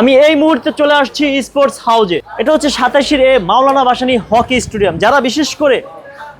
আমি এই মুহূর্তে চলে আসছি স্পোর্টস হাউজে এটা হচ্ছে সাতাশির এ মাওলানা বাসানি হকি স্টেডিয়াম। যারা বিশেষ করে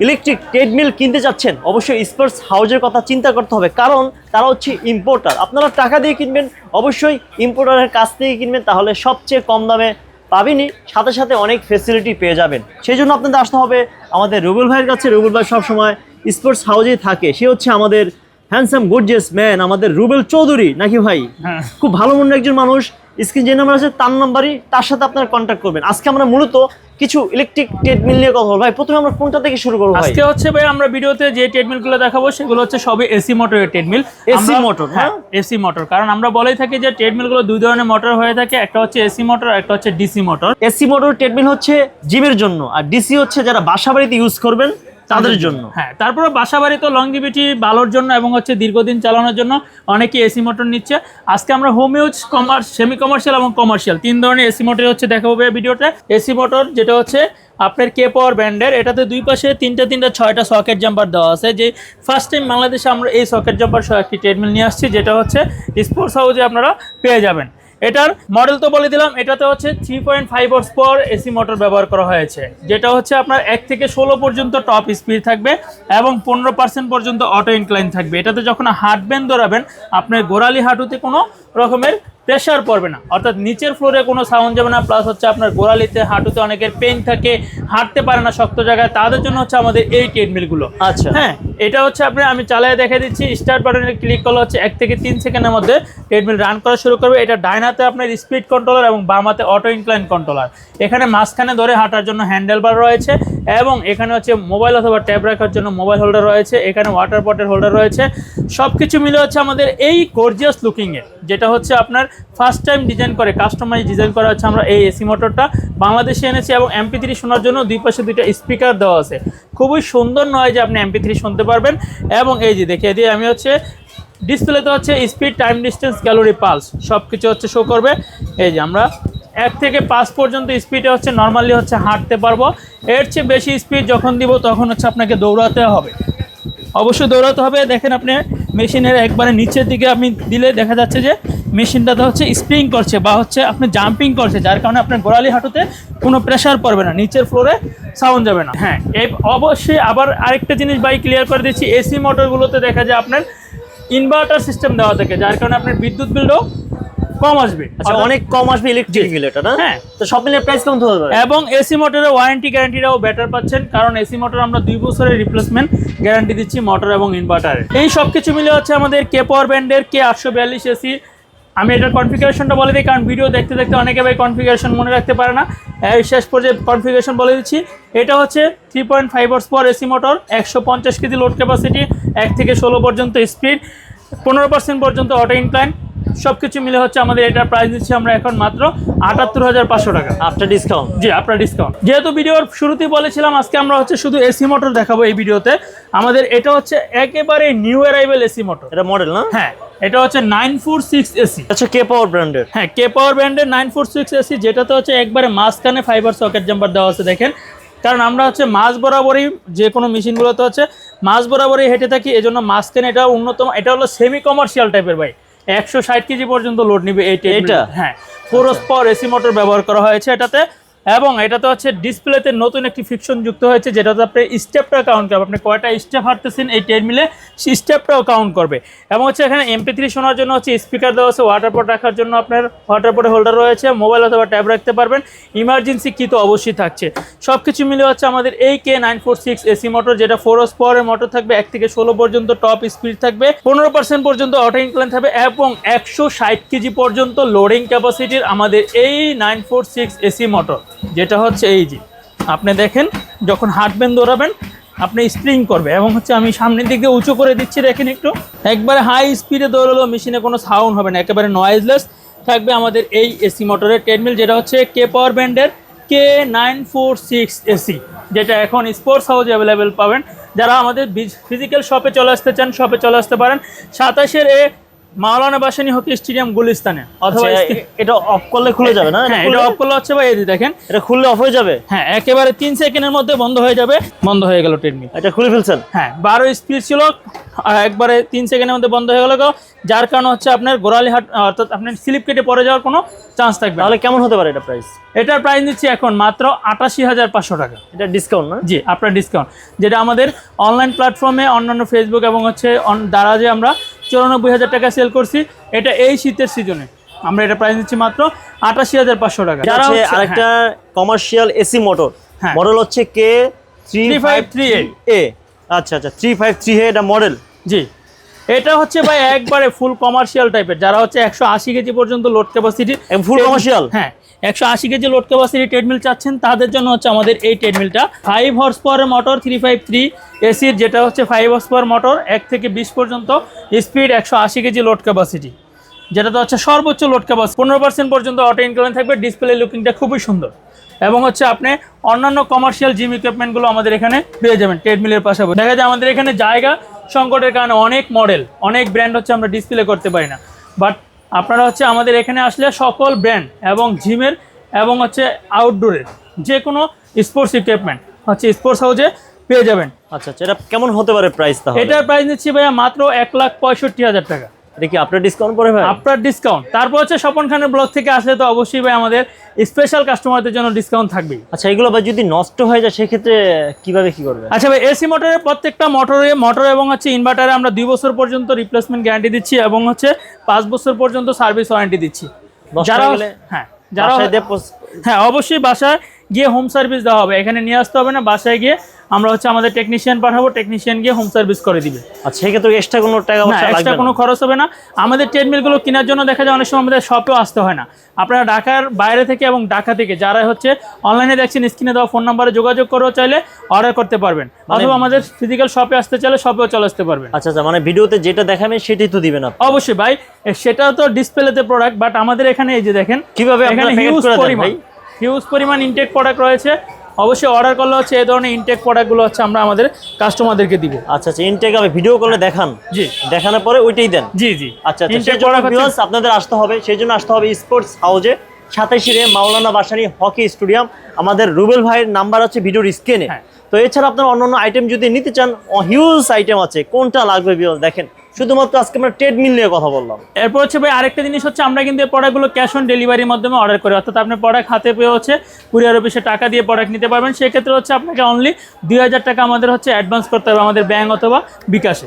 ইলেকট্রিক ট্রেডমিল কিনতে চাচ্ছেন, অবশ্যই স্পোর্টস হাউজের কথা চিন্তা করতে হবে, কারণ তারা হচ্ছে ইম্পোর্টার আপনারা টাকা দিয়ে কিনবেন, অবশ্যই ইম্পোর্টারের কাছ থেকে কিনবেন, তাহলে সবচেয়ে কম দামে পাবেনই, সাথে সাথে অনেক ফেসিলিটি পেয়ে যাবেন। সেই জন্য আপনাদের আসতে হবে আমাদের রুবুল ভাইয়ের কাছে। রুবুল ভাই সবসময় স্পোর্টস হাউজেই থাকে। সে হচ্ছে আমাদের হ্যান্ডসাম গুডজেস ম্যান আমাদের রুবেল চৌধুরী নাকি ভাই? হ্যাঁ। খুব ভালো মনের একজন মানুষ। স্ক্রিন যে নাম্বার আছে তার নাম্বারই তার সাথে আপনারা কন্ট্যাক্ট করবেন। আজকে আমরা মূলত কিছু ইলেকট্রিক ট্রেডমিল নিয়ে কথা বলব। ভাই প্রথমে আমরা কোনটা থেকে শুরু করব আজকে হচ্ছে ভাই আমরা ভিডিওতে যে ট্রেডমিলগুলো দেখাবো সেগুলো হচ্ছে সবই এসি মোটরের ট্রেডমিল এসি মোটর, হ্যাঁ। হ্যাঁ? এসি মোটর কারণ আমরা বলেই থাকি যে ট্রেডমিলগুলো দুই ধরনের মোটর হয়ে থাকে। একটা হচ্ছে এসি মোটর একটা হচ্ছে DC motor AC motor treadmill হচ্ছে জিমের জন্য। আর ডিসি হচ্ছে যারা বাসা বাড়িতে ইউজ করবেন তাদের জন্য। হ্যাঁ তারপরে বাসা বাড়ি তো লংজিভিটি ভালোর জন্য এবং হচ্ছে দীর্ঘদিন চালানোর জন্য অনেকে এসি মোটর নিচ্ছে। আজকে আমরা home use commerce semi commercial এবং কমার্শিয়াল তিন ধরনের এসি মোটর হচ্ছে দেখাবো ভাই ভিডিওটা এসি মোটর যেটা হচ্ছে আপনার কে পাওয়ার ব্র্যান্ডের এটাতে দুই পাশে তিনটা তিনটা ছয়টা সকেট জাম্পার দেওয়া আছে। যে ফার্স্ট টাইম বাংলাদেশে আমরা এই সকেট জাম্পার সহ একটি ট্রেডমিল নিয়ে আসছি যেটা হচ্ছে স্পোর্টস হাউসে আপনারা পেয়ে যাবেন। এটার মডেল তো বলে দিলাম, এটাতে হচ্ছে three point five horse power AC motor ব্যবহার করা হয়েছে, যেটা হচ্ছে আপনার এক থেকে ষোলো পর্যন্ত টপ স্পিড থাকবে এবং পনেরো পার্সেন্ট পর্যন্ত অটো ইনক্লাইন থাকবে। এটাতে যখন হাঁটবেন, দৌড়াবেন, আপনার গোড়ালি হাঁটুতে কোনো রকমের প্রেশার পড়বে না। অর্থাৎ নিচের ফ্লোরে কোনো সাউন্ড যাবে না প্লাস হচ্ছে আপনার গোড়ালিতে হাঁটুতে অনেকের পেন থাকে হাঁটতে পারে না শক্ত জায়গায় তাদের জন্য হচ্ছে আমাদের এই ট্রেডমিলগুলো আচ্ছা। হ্যাঁ এটা হচ্ছে আপনি আমি চালিয়ে দেখে দিচ্ছি স্টার্ট বাটনে ক্লিক করলে হচ্ছে এক থেকে তিন সেকেন্ডের মধ্যে ট্রেডমিল রান করা শুরু করবে। এটা ডাইনাতে আপনার স্পিড কন্ট্রোলার এবং বামাতে অটো ইনক্লাইন কন্ট্রোলার এখানে মাঝখানে ধরে হাঁটার জন্য হ্যান্ডেল বার রয়েছে এবং এখানে হচ্ছে মোবাইল অথবা ট্যাব রাখার জন্য মোবাইল হোল্ডার রয়েছে। এখানে ওয়াটার পটের হোল্ডার রয়েছে। সব কিছু মিলে হচ্ছে আমাদের এই গর্জিয়াস লুকিংয়ের যেটা হচ্ছে আপনার ফার্স্ট টাইম ডিজাইন করে কাস্টমাইজ ডিজাইন করা হচ্ছে আমরা এই এসি মোটরটা। বাংলাদেশে এনেছি এবং এমপি থ্রি শোনার জন্য দুই পাশে দুইটা স্পিকার দেওয়া আছে। খুবই সুন্দর নয় যে আপনি এমপি থ্রি শুনতে পারবেন। এবং এই যে দেখিয়ে দিয়ে আমি হচ্ছে ডিসপ্লেতে হচ্ছে speed time distance calorie pulse সব কিছু হচ্ছে শো করবে। এই যে আমরা এক থেকে পাঁচ পর্যন্ত স্পিডে হচ্ছে নর্মালি হচ্ছে হাঁটতে পারব। এর চেয়ে বেশি স্পিড যখন দিব তখন হচ্ছে আপনাকে দৌড়াতে হবে। অবশ্যই দৌড়াতে হবে। দেখেন আপনি মেশিনের একবারে নিচের দিকে আপনি দিলে দেখা যাচ্ছে যে মেশিনটাতে হচ্ছে স্প্রিং করছে বা হচ্ছে আপনি জাম্পিং করছে, যার কারণে আপনার গোড়ালি হাঁটুতে কোনো প্রেশার পড়বে না, নিচের ফ্লোরে সাউন্ড যাবে না। হ্যাঁ এই অবশ্যই আবার আরেকটা জিনিস বাইক ক্লিয়ার করে দিচ্ছি এসি মোটরগুলোতে দেখা যায় আপনার ইনভার্টার সিস্টেম দেওয়া থাকে, যার কারণে আপনার বিদ্যুৎ বিলও কম আসবে। আচ্ছা অনেক কম আসবে ইলেকট্রিক বিল এটা না? হ্যাঁ। তো সব মিলিয়ে প্রাইস কেমন পারে এবং এসি মোটরের ওয়ারেন্টি গ্যারান্টিটাও বেটার পাচ্ছেন কারণ এসি মোটর আমরা দুই বছরের রিপ্লেসমেন্ট গ্যারান্টি দিচ্ছি মোটর এবং ইনভার্টারের এই সব কিছু মিলে হচ্ছে আমাদের কে পাওয়ার ব্যান্ডের কে আটশো বিয়াল্লিশ এসি আমি এটার কনফিগারেশনটা বলে দিই কারণ ভিডিও দেখতে দেখতে অনেকে ভাই কনফিগারেশন মনে রাখতে পারে না। এই শেষ পর্যায়ে কনফিগারেশন বলে দিচ্ছি। এটা হচ্ছে three point five horse power AC motor একশো পঞ্চাশ কেজি লোড ক্যাপাসিটি এক থেকে ষোলো পর্যন্ত স্পিড পনেরো পার্সেন্ট পর্যন্ত অটো ইনক্লাইন সব কিছু মিলে হচ্ছে আমাদের এটার প্রাইস দিচ্ছি আমরা এখন মাত্র আটাত্তর হাজার পাঁচশো টাকা। আফটার ডিসকাউন্ট জি আপনার ডিসকাউন্ট যেহেতু ভিডিওর শুরুতেই বলেছিলাম আজকে আমরা হচ্ছে শুধু এসি মোটর দেখাবো এই ভিডিওতে। আমাদের এটা হচ্ছে একেবারে নিউ অ্যারাইভেল এসি মোটর এটা মডেল না? হ্যাঁ এটা হচ্ছে নাইন ফোর সিক্স এসি আচ্ছা কে পাওয়ার ব্র্যান্ডের হ্যাঁ কে পাওয়ার ব্র্যান্ডের নাইন ফোর সিক্স এসি যেটাতে হচ্ছে একবারে মাঝখানে ফাইবার সকেট জাম্পার দেওয়া আছে দেখেন। কারণ আমরা হচ্ছে মাঝ বরাবরই যে কোনো মেশিনগুলোতে হচ্ছে মাঝ বরাবরই হেঁটে থাকি এজন্য মাঝখানে এটা উন্নতম এটা হলো সেমি কমার্শিয়াল টাইপের ভাই একশো ষাট কেজি পর্যন্ত লোড নিবে এইটা হ্যাঁ ফোরস পাওয়ার এসি মোটর ব্যবহার করা হয়েছে এটাতে। এবং এটাতে হচ্ছে ডিসপ্লেতে নতুন একটি ফিকশন যুক্ত হয়েছে যেটাতে আপনি স্টেপটা কাউন্ট করবে। আপনি কয়টা স্টেপ হাঁটতেছেন এই টেন মিলে স্টেপটাও কাউন্ট করবে। এবং হচ্ছে এখানে এমপি থ্রি শোনার জন্য হচ্ছে স্পিকার দেওয়া আছে ওয়াটার পট রাখার জন্য আপনার ওয়াটার পটে হোল্ডার রয়েছে মোবাইল অথবা ট্যাব রাখতে পারবেন। ইমার্জেন্সি কি তো অবশ্যই থাকছে। সব কিছু মিলে হচ্ছে আমাদের এই K nine four six AC motor যেটা ফোর ওস পাওয়ারের মোটর থাকবে, এক থেকে ষোলো পর্যন্ত টপ স্পিড থাকবে, পনেরো পার্সেন্ট পর্যন্ত অটো ইনক্লাইন থাকবে, এবং একশো ষাট কেজি পর্যন্ত লোডিং ক্যাপাসিটির আমাদের এই nine four six AC motor যেটা হচ্ছে এই যে, আপনি দেখেন, যখন হাঁটবেন দৌড়াবেন, আপনি স্প্রিং করবে এবং হচ্ছে আমি সামনের দিকে উঁচু করে দিচ্ছি, দেখেন একটু। একবারে হাই স্পিডে দৌড়ালো মেশিনে কোনো সাউন্ড হবে না, একেবারে নয়েজলেস থাকবে আমাদের এই এসি মোটরের ট্রেডমিল যেটা হচ্ছে কে পাওয়ার ব্যান্ডের K nine four six AC যেটা এখন স্পোর্টস হাউসে অ্যাভেলেবেল পাবেন। যারা আমাদের ফিজিক্যাল শপে চলে আসতে চান শপে চলে আসতে পারেন। সাতাশের এ মাওলানা বাসানি হকি স্টেডিয়াম গুলিস্তানে। অথবা আচ্ছা, এটা অফ করলে খুলে যাবে না? হ্যাঁ এটা অফ করলে হচ্ছে ভাই এই যে দেখেন। এটা খুললে অফ হয়ে যাবে? হ্যাঁ একেবারে তিন সেকেন্ডের মধ্যে বন্ধ হয়ে যাবে বন্ধ হয়ে গেল ট্রেডমিল এটা খুলে ফেলছেন? হ্যাঁ বারো স্পিড ছিল একবারে তিন সেকেন্ডের মধ্যে বন্ধ হয়ে গেল। যার কারণে হচ্ছে আপনার গোড়ালি হাট অর্থাৎ আপনার স্লিপ কেটে পড়ে যাওয়ার কোনো চান্স থাকবে। তাহলে কেমন হতে পারে এটা প্রাইস এটার প্রাইস নিচ্ছি এখন মাত্র আটাশি হাজার পাঁচশো টাকা। এটা ডিসকাউন্ট না? জি আপনার ডিসকাউন্ট যেটা আমাদের অনলাইন প্ল্যাটফর্মে অন্যান্য ফেসবুক এবং হচ্ছে অন- দারাজে আমরা চুরানব্বই হাজার টাকা সেল করছি। এটা এই শীতের সিজনে আমরা এটা প্রাইস নিচ্ছি মাত্র আটাশি হাজার পাঁচশো টাকা। যারা আরেকটা কমার্শিয়াল এসি মোটর হ্যাঁ। মডেল হচ্ছে K three five three 3538 A আচ্ছা আচ্ছা থ্রি ফাইভ থ্রি এটা মডেল জি। এটা হচ্ছে ভাই একবারে ফুল কমার্শিয়াল টাইপের যারা হচ্ছে একশো আশি কেজি পর্যন্ত লোড ক্যাপাসিটি ফুল কমার্শিয়াল হ্যাঁ একশো আশি কেজি লোড ক্যাপাসিটি ট্রেডমিল চাচ্ছেন। তাদের জন্য হচ্ছে আমাদের এই ট্রেডমিলটা ফাইভ হর্স পাওয়ারের মোটর থ্রি ফাইভ থ্রি এসির যেটা হচ্ছে ফাইভ হর্স পাওয়ার মোটর এক থেকে বিশ পর্যন্ত স্পিড একশো আশি কেজি লোড ক্যাপাসিটি যেটা তো হচ্ছে সর্বোচ্চ লোড ক্যাপাসিটি পনেরো পার্সেন্ট পর্যন্ত অটো ইনক্লাইন থাকবে ডিসপ্লে লুকিংটা খুবই সুন্দর। এবং হচ্ছে আপনি অন্যান্য কমার্শিয়াল জিম ইকুইপমেন্টগুলো আমাদের এখানে পেয়ে যাবেন ট্রেডমিলের পাশাপাশি। দেখা যায় আমাদের এখানে জায়গা সংকটের কারণে অনেক মডেল অনেক ব্র্যান্ড হচ্ছে আমরা ডিসপ্লে করতে পারি না। বাট আপনারা হচ্ছে আমাদের এখানে আসলে সকল ব্র্যান্ড এবং জিমের এবং হচ্ছে আউটডোরের যে কোনো স্পোর্টস ইকুইপমেন্ট হচ্ছে স্পোর্টস হাউসে পেয়ে যাবেন। আচ্ছা আচ্ছা এটা কেমন হতে পারে প্রাইস তাহলে? এটার প্রাইস নিচ্ছি ভাইয়া মাত্র এক লাখ পঁয়ষট্টি হাজার টাকা। এটা কি আপনার ডিসকাউন্ট করে ভাই? আপনার ডিসকাউন্ট তারপর হচ্ছে স্বপন খানের ব্লগ থেকে আসলে তো অবশ্যই ভাই আমাদের স্পেশাল কাস্টমারদের জন্য ডিসকাউন্ট থাকবেই আচ্ছা এগুলো ভাই যদি নষ্ট হয়ে যায় সেক্ষেত্রে কীভাবে কি করবে আচ্ছা ভাই এসি মোটরের প্রত্যেকটা মোটরে মোটর এবং হচ্ছে ইনভার্টারে আমরা দুই বছর পর্যন্ত রিপ্লেসমেন্ট গ্যারান্টি দিচ্ছি এবং হচ্ছে পাঁচ বছর পর্যন্ত সার্ভিস ওয়ারেন্টি দিচ্ছি। যারা হ্যাঁ যারা হ্যাঁ অবশ্যই বাসায় গিয়ে হোম সার্ভিস দেওয়া হবে। এখানে নিয়ে আসতে হবে না বাসায় গিয়ে আমরা হচ্ছে আমাদের টেকনিশিয়ান পাঠাবো টেকনিশিয়ান গিয়ে হোম সার্ভিস করে দিবে। আচ্ছা সেক্ষেত্রে এক্সট্রা কোনো টাকা এক্সট্রা কোনো খরচ হবে না। আমাদের ট্রেডমিলগুলো কেনার জন্য দেখা যায় অনেক সময় আমাদের শপেও আসতে হয় না। আপনারা ঢাকার বাইরে থেকে এবং ঢাকা থেকে যারা হচ্ছে অনলাইনে দেখছেন স্ক্রিনে দেওয়া ফোন নাম্বারে যোগাযোগ করেও চাইলে অর্ডার করতে পারবেন। অথবা আমাদের ফিজিক্যাল শপে আসতে চাইলে শপেও চলে আসতে পারবেন। আচ্ছা আচ্ছা মানে ভিডিওতে যেটা দেখাবেন সেটাই তো দিবেন আপনি। অবশ্যই ভাই সেটা তো ডিসপ্লেতে প্রোডাক্ট বাট আমাদের এখানে এই যে দেখেন কীভাবে এখানে হিউজ করে পরিমাণ ভাই? হিউজ পরিমাণ ইনটেক প্রোডাক্ট রয়েছে। অবশ্যই অর্ডার করলে হচ্ছে এই ধরনের ইনটেক প্রোডাক্টগুলো হচ্ছে আমরা আমাদের কাস্টমারদেরকে দিব। আচ্ছা আচ্ছা ইনটেক আমি ভিডিও করলে দেখান। জি। দেখানোর পরে ওইটাই দেন। জি জি। আচ্ছা আচ্ছা ইনটেক প্রোডাক্ট আপনাদের আসতে হবে সেই জন্য আসতে হবে স্পোর্টস হাউজে সাতাইশিরে মাওলানা বাসানি হকি স্টেডিয়াম আমাদের রুবেল ভাইয়ের নাম্বার আছে ভিডিওর স্ক্রিনে হ্যাঁ। তো এছাড়া আপনার অন্যান্য আইটেম যদি নিতে চান হিউজ আইটেম আছে। কোনটা লাগবে দেখেন। শুধুমাত্র আজকে আমরা ট্রেডমিল নিয়ে কথা বললাম। এরপর হচ্ছে ভাই, আরেকটা জিনিস হচ্ছে আমরা কিন্তু এই প্রোডাক্টগুলো ক্যাশ অন ডেলিভারির মাধ্যমে অর্ডার করি। অর্থাৎ আপনার প্রোডাক্ট হাতে পেয়ে হচ্ছে কুরিয়ার অফিসে টাকা দিয়ে প্রোডাক্ট নিতে পারবেন। সেক্ষেত্রে হচ্ছে আপনাকে অনলি দুই হাজার টাকা আমাদের হচ্ছে অ্যাডভান্স করতে হবে আমাদের ব্যাঙ্ক অথবা বিকাশে।